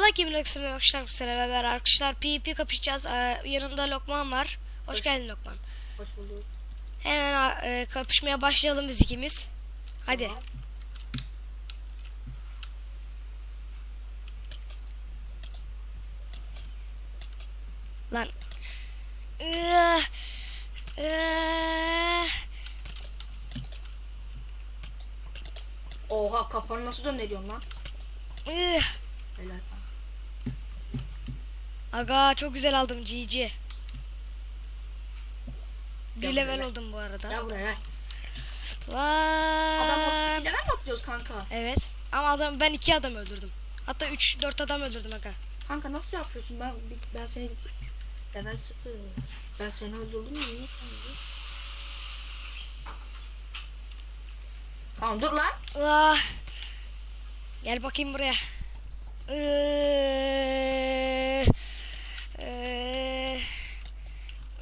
Plak gibi Laksim arkadaşlar bu sene beraber arkadaşlar PvP kapışacağız. Ee, yanında Lokman var. Hoş, Hoş- geldin Lokman. Hoş bulduk. Hemen e, kapışmaya başlayalım biz ikimiz. Hadi. Tamam. Lan. Iıı. Iıı. Oha kafanı nasıl döndürüyorsun lan? Iıı. Helal. Aga çok güzel aldım GG. Bir level buraya. oldum bu arada. Gel buraya. Lan. Adam motosikletle level mi atlıyoruz kanka? Evet. Ama adam ben iki adam öldürdüm. Hatta 3 4 adam öldürdüm aga. Kanka nasıl yapıyorsun? Ben ben seni level sıfır. Ben seni öldürdüm mü? Tamam dur lan. Ah. Gel bakayım buraya. Iıı.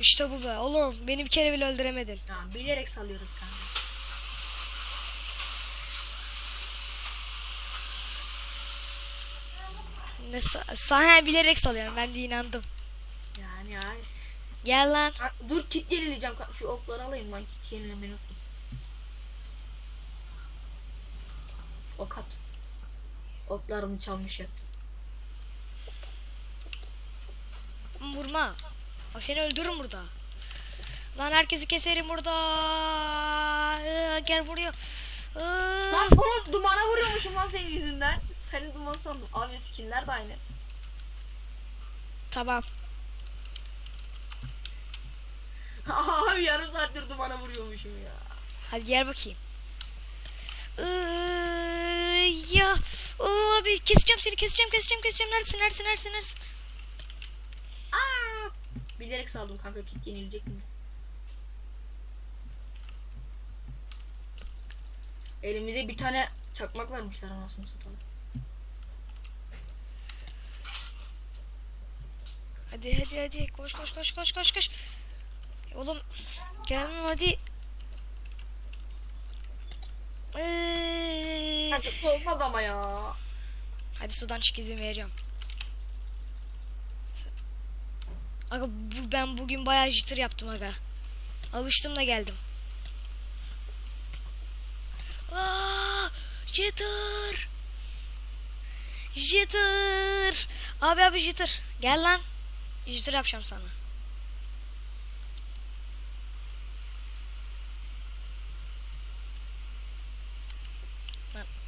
İşte bu be oğlum. Beni bir kere bile öldüremedin. Ya bilerek salıyoruz kanka. Ne sa- sana bilerek salıyorum. Ben de inandım. Yani ya. Gel lan. Ha, dur kit yenileyeceğim. Şu okları alayım lan kit yenilemeyi unuttum. Ok at. Oklarımı çalmış hep. Vurma. Bak seni öldürürüm burada. Lan herkesi keserim burada. Iıı, gel vuruyor. Iıı. Lan oğlum dumana vuruyormuşum lan senin yüzünden. Seni duman sandım. Abi skinler de aynı. Tamam. Abi yarım saattir dumana vuruyormuşum ya. Hadi gel bakayım. Iıı, ya. Abi keseceğim seni keseceğim keseceğim keseceğim. Neredesin neredesin neredesin neredesin? Bilerek saldım kanka kit yenilecek mi? Elimize bir tane çakmak vermişler anasını satalım. Hadi hadi hadi koş koş koş koş koş koş. Oğlum gelmem hadi. Kanka bu olmaz ama ya. Hadi sudan çık izin veriyorum. Aga bu, ben bugün bayağı jitter yaptım aga. Alıştım da geldim. Aa, jitter. Jitter. Abi abi jitter. Gel lan. Jitter yapacağım sana.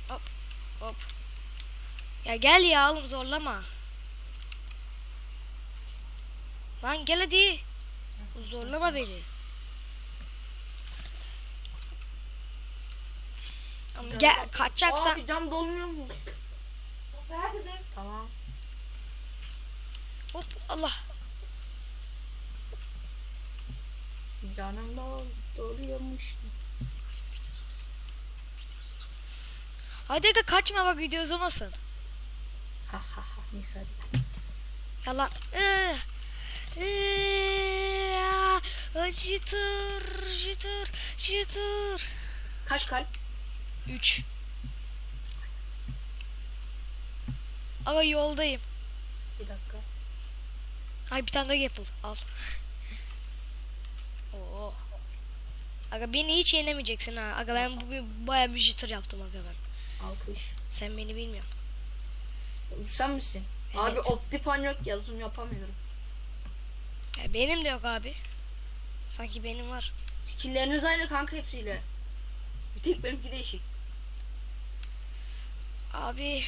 Hop hop. Ya gel ya oğlum zorlama. Lan gel hadi. Zorlama beni. Ama gel kaçacaksan Abi cam dolmuyor mu? Tamam. hop Allah. Canım da doluyormuş. Hadi aga kaçma bak video uzamasın. Ha ha ha neyse hadi. Yalan. Iı. Jitter, jitter, jitter. Kaç kalp? 3. Aga yoldayım. Bir dakika. Ay bir tane daha yapıl. Al. Oo. Aga beni hiç yenemeyeceksin ha. Aga ben bugün baya bir jitter yaptım aga ben. Alkış. Sen beni bilmiyorsun. Sen misin? Evet. Abi Optifine yok ya zoom yapamıyorum. Ya benim de yok abi. Sanki benim var. Skillleriniz aynı kanka hepsiyle. Bir tek benimki değişik. Abi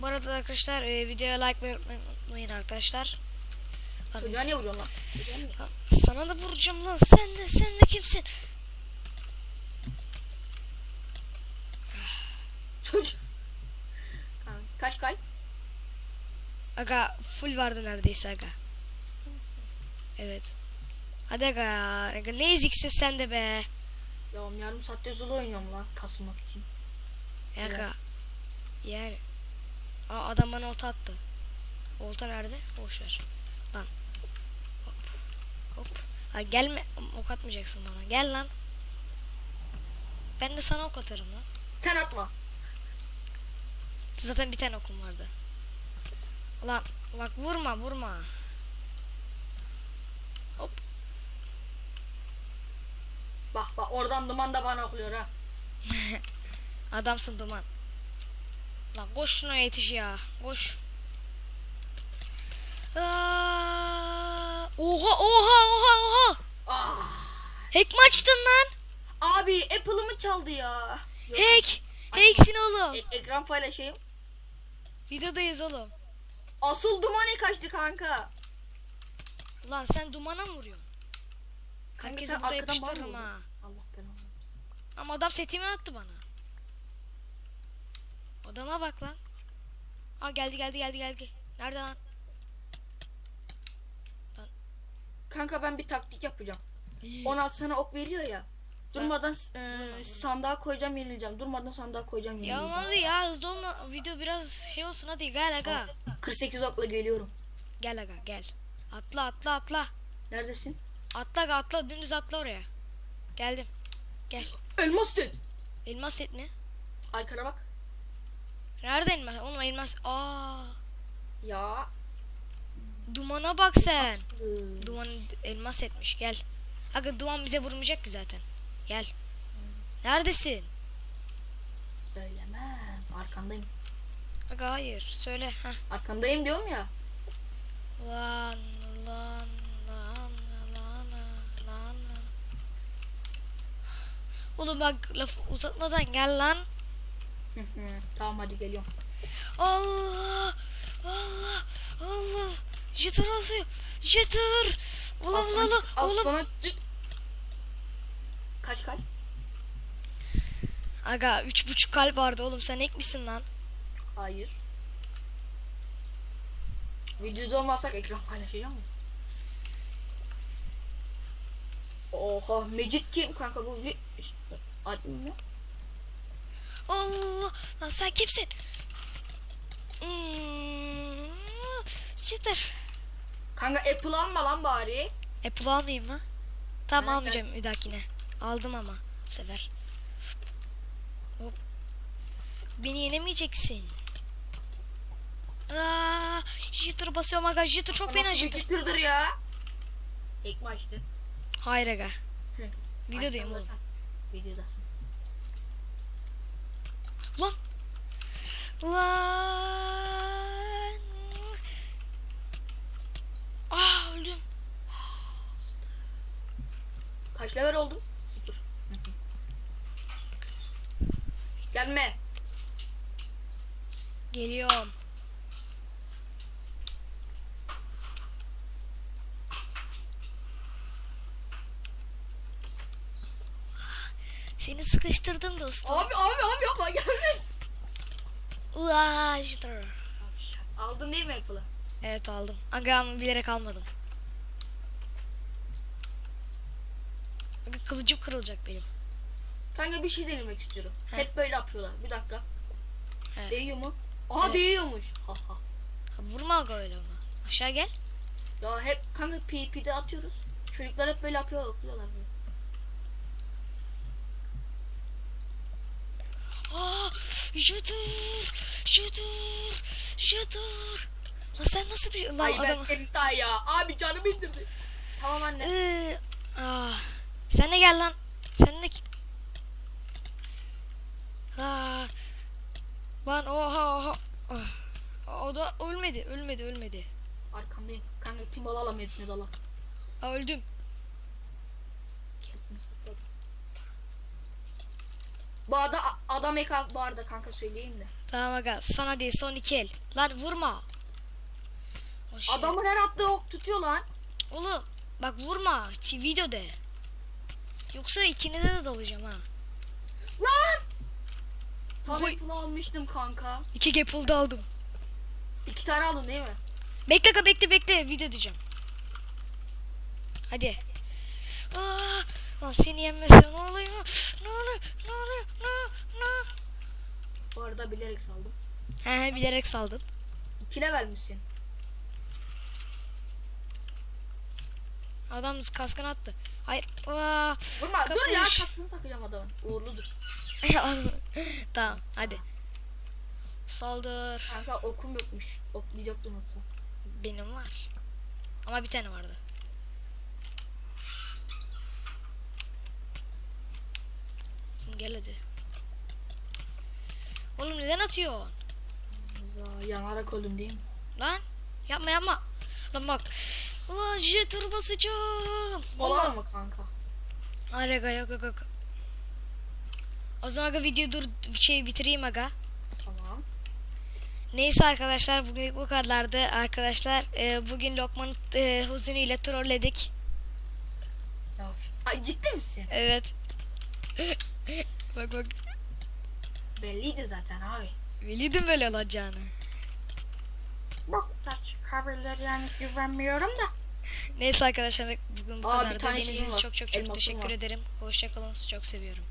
bu arada arkadaşlar e, videoya like ve unutmayın- arkadaşlar. Lan, Çocuğa niye vuruyorsun lan? Sana da vuracağım lan. Sen de sen de kimsin? Çocuk. Kaç kalp? Aga full vardı neredeyse aga. Evet. Hadi aga. aga ne eziksin sen de be. Ya oğlum yarım saatte zul oynuyorum lan kasılmak için. Aga. Yani. Aa, adam bana olta attı. Olta nerede? Boş ver. Lan. Hop. Hop. Ha gelme. Ok atmayacaksın bana. Gel lan. Ben de sana ok atarım lan. Sen atma. Zaten bir tane okum vardı. Ulan bak vurma vurma. Hop. Bak bak oradan duman da bana okluyor ha. Adamsın duman. Lan koş şuna yetiş ya. Koş. Aa, oha oha oha oha. Ah. Hack mi açtın lan? Abi Apple'ımı çaldı ya. Yok, Hack. Hacksin oğlum. e- ekran paylaşayım. Videodayız oğlum. Asıl dumanı kaçtı kanka. Lan sen dumana mı vuruyorsun? Kanka sen arkadan bana ha. Allah belanı. Ama adam setimi attı bana. Adama bak lan. Aa geldi geldi geldi geldi. Nerede lan? Kanka ben bir taktik yapacağım. 16 sana ok veriyor ya. Durmadan e, sandığa koyacağım yenileceğim. Durmadan sandığa koyacağım Ya yenileceğim. hadi ya hızlı olma. Video biraz şey olsun hadi gel aga. 48 okla geliyorum. Gel aga gel. Atla atla atla. Neredesin? Atla atla dümdüz atla oraya. Geldim. Gel. Elmas set. Elmas set ne? Arkana bak. Nerede elmas? Oğlum elmas. Aa. Ya. Dumana bak sen. Ee, Duman elmas etmiş gel. Aga duman bize vurmayacak ki zaten. Gel. Neredesin? Söylemem. Arkandayım. Aga hayır söyle. Heh. Arkandayım diyorum ya. Lan lan lan lan. Oğlum bak laf uzatmadan gel lan. Tamam hadi geliyorum. Allah Allah Allah. Jitter asıyor. Jitter. Ulan ulan ulan. al Oğlum. sana. Kaç kalp? Aga üç buçuk kalp vardı oğlum sen ek misin lan? Hayır. Videoda olmazsak ekran paylaşacağım mı? Oha Mecit kim kanka bu. Admin mi? Allah lan sen kimsin? Hmm, Jitter. Kanka Apple alma lan bari. Apple almayayım mı? Tamam Ha, almayacağım bir dahakine. Aldım ama bu sefer. Hop. Beni yenemeyeceksin. Aa, jitter basıyorum aga. Jitter çok fena Nasıl bir jitter. çıtırdır ya? İlk maçtı. Hayır aga. Videodayım oğlum. Videodasın. Lan. Lan. Ah öldüm. Kaç level oldun? Sıfır. Gelme. Geliyorum. Seni sıkıştırdım dostum. Abi abi abi yapma gelme. Jitter. Aldın değil mi Apple'ı? Evet aldım. Aga ama bilerek almadım. Aga kılıcım kırılacak benim. Kanka bir şey denemek istiyorum. He. Hep böyle yapıyorlar. Bir dakika. He. Değiyor mu? Aha Evet. değiyormuş. Ha ha. Ha, vurma aga öyle ama. Aşağı gel. Ya hep kanka PvP'de atıyoruz. Çocuklar hep böyle yapıyor, okuyorlar böyle. Aa, jitter. Jitter. Jitter. Lan sen nasıl bir... Lan Ay ben adam... seni tay ya. Abi canımı indirdi. Tamam anne. Iı, ah. Sen de gel lan. Sen de... Aa. Lan oha oha. Ah. O da ölmedi, ölmedi, ölmedi. Arkamdayım. Kanka tim alalım hepsini dalam. Aa, öldüm. Kendimi sakladım. Bu arada adam eka bu arada kanka söyleyeyim de. Tamam aga, sana değil son iki el. Lan vurma. Şey- Adamın her attığı ok tutuyor lan. Oğlum bak vurma. T- Videoda. Yoksa ikinize de dalacağım ha. Lan! Tam Oy. Apple almıştım kanka. İki gapple da aldım. İki tane aldın değil mi? Bekle aga bekle bekle video diyeceğim. Hadi. Aa, lan seni yenmezse ne oluyor? Ne oluyor? Ne oluyor? Ne? Ne? Bu arada bilerek saldım. He he bilerek saldın. İki level misin? Adam kaskını attı. Hayır. Aa. Vurma dur ya Kapış. kaskını takacağım adamın. Uğurludur. tamam hadi. Saldır. Kanka okum yokmuş. Oklayacaktım yoksa. Benim var. Ama bir tane vardı. Gel hadi. Oğlum neden atıyorsun? Yanarak öldüm değil mi? Lan yapma yapma. Lan bak. Ulan jetter basacağım. Mola mı kanka? Ay aga yok yok yok. O zaman aga videoyu dur şey bitireyim aga. Tamam. Neyse arkadaşlar bugün bu kadardı. Arkadaşlar e, bugün Lokman e, Huzunu ile trolledik. Yavaş. Ay ciddi misin? Evet. bak bak. Belliydi zaten abi. Biliyordum böyle olacağını. Bak taç kabirler yani güvenmiyorum da. Neyse arkadaşlar bugün bu Aa, bir kadardı. tane Dinlediğiniz şeyim için var. çok çok çok Elmasım teşekkür var. ederim. Hoşçakalın. Çok seviyorum.